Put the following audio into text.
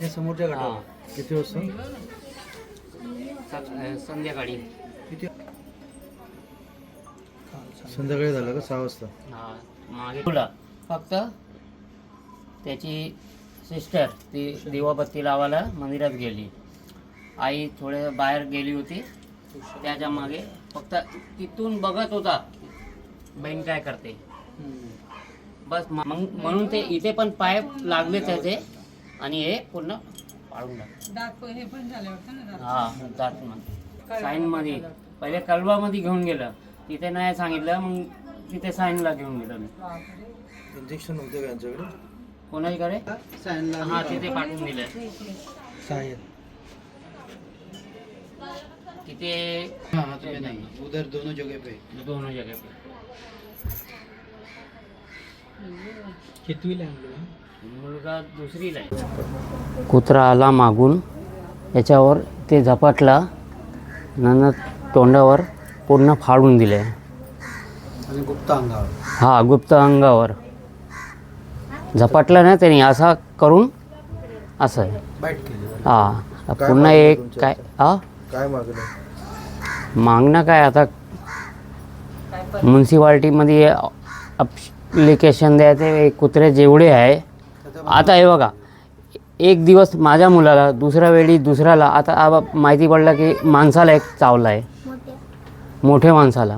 हे समोरच्या. गटावर. किती वाजता? सक- संध्याकाळी. किती? संध्याकाळी झालं का? सहा वाजता. हा मागे. तुला. फक्त त्याची सिस्टर ती दिवाबत्ती लावायला मंदिरात गेली. आई थोडे बाहेर गेली होती. त्याच्यामागे फक्त तिथून बघत होता बहीण काय करते. बस मग म्हणून ते इथे पण पाय लागले त्याचे. आणि हे पूर्ण पाळून दात हे पण झाले वाटतं ना दात? हा जात मग साईनमध्ये पहिले कलवामध्ये घेऊन गेलं. तिथे नाही सांगितलं मग तिथे साईनला घेऊन गेलं मी. इंजेक्शन होते का यांच्याकडे? कोणाकडे हा तिथे पाठवून दिलं. साहेब तिथे उधर दोनों जगह पे दोन जगह पे कितवीला मुलगा? दुसरीला कुत्रा आला मागून. याच्यावर ते झपाटला नंतर तोंडावर पूर्ण फाडून दिले. आणि गुप्त अंगावर? हा गुप्त अंगावर. झपाटला ना त्याने असा करून असं आहे. हा काय पुन्हा एक? काय हा? काय मागणं मागणं काय आता? म्युन्सिपाल्टीमध्ये अप्लिकेशन द्यायचे कुत्रे जेवढे आहे. आता हे बघा एक दिवस माझ्या मुलाला दुसऱ्या वेळी दुसऱ्याला आता माहिती पडलं की माणसाला एक चावला आहे. मोठ्या माणसाला.